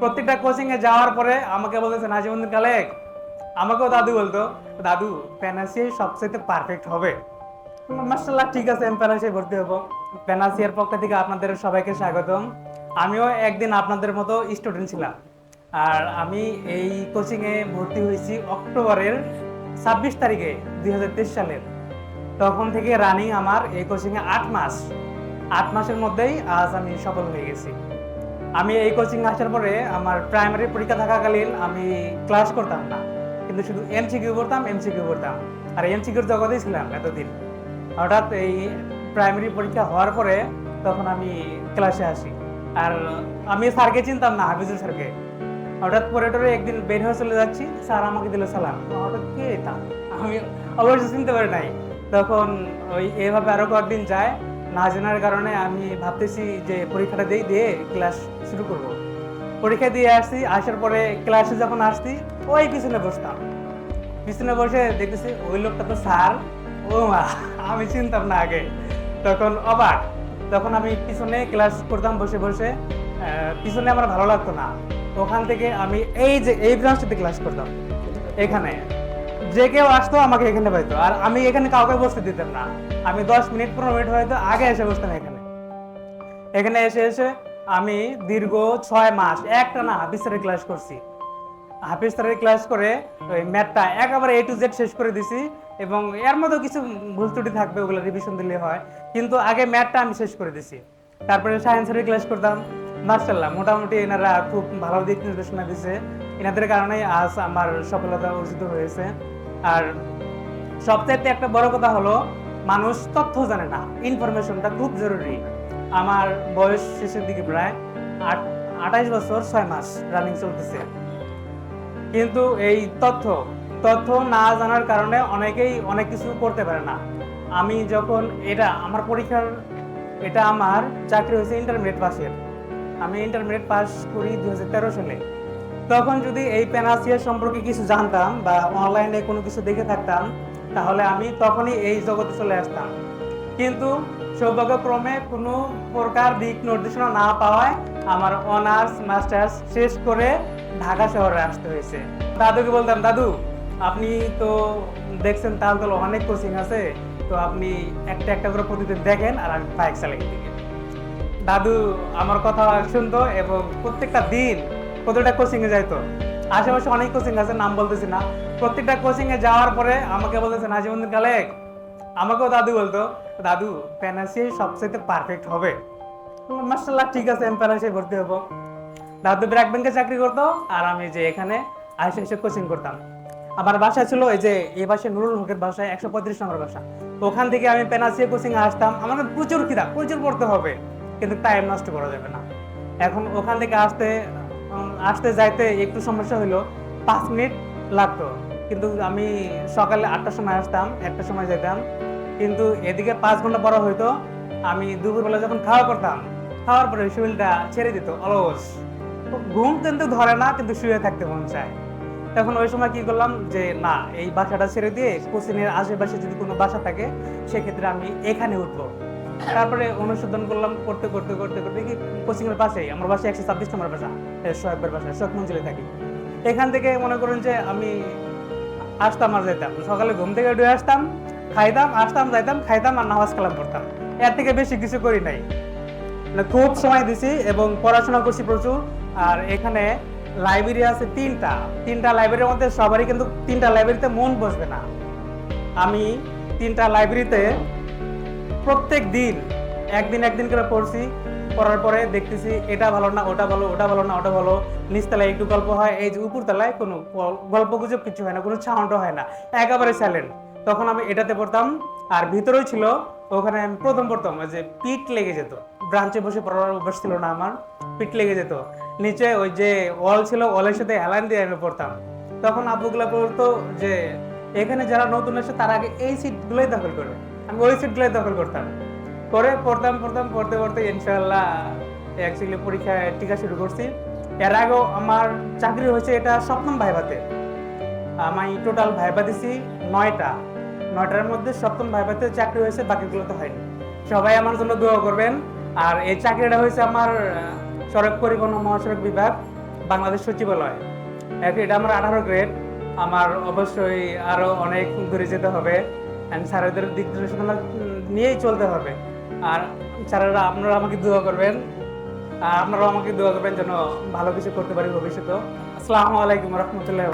প্রত্যেকটা কোচিং এ যাওয়ার পরে আমাকে বলতেছে নাজিমুদ্দিন কালেক আমাকেও দাদু বলতো, দাদু প্যানাসিয়াই সবচেয়ে পারফেক্ট হবে। মার্শাল্লাহ ঠিক আছে, আমি প্যানাসিয়ায় ভর্তি হব। প্যানাসিয়ার পক্ষ থেকে আপনাদের সবাইকে স্বাগতম। আমিও একদিন আপনাদের মতো স্টুডেন্ট ছিলাম। আর আমি এই কোচিংয়ে ভর্তি হয়েছি অক্টোবরের ছাব্বিশ তারিখে, দুই হাজার তেইশ সালের। তখন থেকে রানিং আমার এই কোচিংয়ে আট মাস। আট মাসের মধ্যেই আজ আমি সফল হয়ে গেছি। আমি এই কোচিং আসার পরে আমার প্রাইমারি পরীক্ষা থাকাকালীন আমি ক্লাস করতাম না। কিন্তু শুধু এমসিকিউ করতাম এমসিকিউ করতাম আর এমসিকিউর জগতেই ছিলাম এতদিন। হঠাৎ এই প্রাইমারি পরীক্ষা হওয়ার পরে তখন আমি ক্লাসে আসি। আর আমি স্যারকে চিনতাম না, হাফিজুল স্যারকে। হঠাৎ পরে একদিন বের হয়ে চলে যাচ্ছি, স্যার আমাকে দিল সালাম। হঠাৎ কে এটা? আমি অবশ্যই চিনতে পারি নাই। তখন ওই এভাবে আরও কয়েকদিন যায়। না জানার কারণে আমি ভাবতেছি যে পরীক্ষাটা দিয়ে দিয়ে ক্লাস শুরু করব। পরীক্ষা দিয়ে আসছি, আসার পরে ক্লাসে যখন আসছি, ওই পিছনে বসতাম। পিছনে বসে দেখতেছি ওই লোকটা তো স্যার। ও মা, আমি চিনতাম না আগে। তখন অবাক। তখন আমি পিছনে ক্লাস করতাম বসে বসে। পিছনে আমার ভালো লাগতো না। ওখান থেকে আমি এই যে, এই ব্রাঞ্চটাতে ক্লাস করতাম। এখানে। যে কেউ আসতো আমাকে এখানে পাইতো। আর আমি এখানে কাউকে বসতে দিতাম না। আমি দশ মিনিট, পনেরো মিনিট হয়তো আগে এসে বসতাম এখানে। এখানে এসে এসে আমি দীর্ঘ ছয় মাস, একটা না, হাফিজ স্যারের ক্লাস করছি। হাফিজ স্যারের ক্লাস করে ওই ম্যাথটা একেবারে এ টু জেড শেষ করে দিছি এবং এর মধ্যেও কিছু ভুল ত্রুটি থাকবে, ওগুলো রিভিশন দিলে হয়। কিন্তু আগে ম্যাথটা আমি শেষ করে দিছি। তারপরে সায়েন্সের ক্লাস করতাম। মার্শাল্লাহ মোটামুটি এনারা খুব ভালো দিক নির্দেশনা দিছে। এনাদের কারণেই আজ আমার সফলতা অর্জিত হয়েছে। আর সবচাইতে একটা বড় কথা হলো, মানুষ তথ্য জানে না, ইনফরমেশনটা খুব জরুরি। আমার বয়স শেষের দিকে প্রায় আট আঠাইশ বছর ছয় মাস রানিং চলতেছে। কিন্তু এই তথ্য তথ্য না জানার কারণে অনেকেই অনেক কিছু করতে পারে না। আমি যখন এটা, আমার পরীক্ষার, এটা আমার চাকরি হয়েছে ইন্টারমিডিয়েট পাসের আমি ইন্টারমিডিয়েট পাস করি দুই হাজার তেরো সালে। তখন যদি এই প্যানাসিয়া সম্পর্কে কিছু জানতাম বা অনলাইনে কোনো কিছু দেখে থাকতাম, তাহলে আমি তখনই এই জগতে চলে আসতাম। কিন্তু সৌভাগ্যক্রমে কোনো প্রকার দিক নির্দেশনা না পাওয়ায় আমার অনার্স মাস্টার্স শেষ করে ঢাকা শহরে আসতে হয়েছে। দাদুকে বলতাম, দাদু, আপনি তো দেখছেন তাহলে তো অনেক কোচিং আছে, তো আপনি একটা একটা করে প্রতিদিন দেখেন আর আমি বাইক চালাই দিকে দাদু আমার কথা শুনতো এবং প্রত্যেকটা দিন প্রত্যেকটা কোচিং এ যাইতো আশেপাশে অনেক কোচিং আছে, নাম বলতেছি না। প্রত্যেকটা কোচিং এ যাওয়ার পরে আমাকে বলতেছে, নাজিমুদ্দিন কালেক আমাকেও দাদু বলতো, দাদু প্যানাসিয়াই সবচেয়ে পারফেক্ট হবে। মার্শাল্লাহ ঠিক আছে, আমি প্যানাসিয়ায় ভর্তি হব। দাদু ব্র্যাক ব্যাংকে চাকরি করতো, আর আমি যে এখানে আইসে এসে কোচিং করতাম। আমার বাসা ছিল এই যে, এই বাসায় নুরুল হকের বাসায় একশো পঁয়ত্রিশ নম্বর বাসা। ওখান থেকে আমি পেনাসিয়া কোচিং আসতাম। আমাকে প্রচুর খিদা, প্রচুর পড়তে হবে, কিন্তু টাইম নষ্ট করা যাবে না। এখন ওখান থেকে আসতে আসতে যাইতে একটু সমস্যা হলো পাঁচ মিনিট লাগতো। কিন্তু আমি সকালে আটটার সময় আসতাম, একটার সময় যেতাম কিন্তু এদিকে পাঁচ ঘণ্টা পর হইতো, আমি দুপুরবেলা যখন খাওয়া করতাম, খাওয়ার পরে শরীরটা ছেড়ে দিত, অলস। ঘুম কিন্তু ধরে না, কিন্তু শুয়ে থাকতে মন চায়। তখন ওই সময় কি করলাম যে, না, এই বাসাটা ছেড়ে দিয়ে কোচিনের আশেপাশে যদি কোনো বাসা থাকে, সেক্ষেত্রে আমি এখানে উঠবো। তারপরে অনুসন্ধান করলাম, করতে করতে করতে করতে কি কোচিং এর পাশেই, আমার বাসা একশো ছাব্বিশ নম্বর বাসা সোহেবের বাসা সোহেব মঞ্জিলে থাকি। এখান থেকে মনে করুন যে আমি আসতাম আর যাইতাম। সকালে ঘুম থেকে উঠে আসতাম, খাইতাম, আসতাম, যাইতাম, খাইতাম আর নামাজ কালাম পড়তাম। এর থেকে বেশি কিছু করি নাই। মানে খুব সময় দিছি এবং পড়াশোনা করছি প্রচুর, আর এখানে লাইব্রেরি আছে তিনটা। তিনটা লাইব্রেরির মধ্যে সবারই কিন্তু তিনটা লাইব্রেরিতে মন বসবে না। আমি তিনটা লাইব্রেরিতে প্রত্যেক দিন, একদিন একদিন করে পড়ছি, পড়ার পরে দেখতেছি এটা ভালো না, ওটা ভালো ওটা ভালো না, ওটা ভালো। নিচতলায় একটু গল্প হয়, এই যে উপরতলায় কোনো গল্প গুজব কিছু হয় না, কোনো সাউন্ডও হয় না, একেবারে সাইলেন্ট তখন আমি এটাতে পড়তাম, আর ভিতরেও ছিল, ওখানে আমি প্রথম পড়তাম যে পিঠ লেগে যেত। ব্রাঞ্চে বসে পড়ার অভ্যাস ছিল না আমার, পিঠ লেগে যেত। নিচে ওই যে ওয়াল ছিল ওয়ালের সাথে হেলান দিয়ে আমি পড়তাম। তখন আব্বুগুলা বলতো যে, এখানে যারা নতুন আসে তার আগে এই সিটগুলোই দখল করবে। ওই সিটগুলোই দখল করতাম। করে পড়তাম পড়তাম, পড়তে পড়তে ইনশাআল্লাহ অ্যাকচুয়ালি পরীক্ষায় টিকা শুরু করছি। এর আগেও আমার চাকরি হয়েছে এটা সপ্তম ভাইভাতে। আমি টোটাল ভাইবা দিছি নয়টা। নয়টার মধ্যে সপ্তম ভাইভাতে চাকরি হয়েছে বাকিগুলোতে হয়নি। সবাই আমার জন্য দোয়া করবেন। আর এই চাকরিটা হয়েছে আমার সড়ক পরিবহন মহাসড়ক বিভাগ, বাংলাদেশ সচিবালয়। এটা আমার আঠারো গ্রেড আমার অবশ্যই আরও অনেক দূরে যেতে হবে। অ্যান্ড স্যারেদের দিক নির্দেশনা নিয়েই চলতে হবে। আর স্যারেরা আপনারা আমাকে দোয়া করবেন। আর আপনারাও আমাকে দোয়া করবেন যেন ভালো কিছু করতে পারি ভবিষ্যতে আসসালামু আলাইকুম রহমতুল্লাহ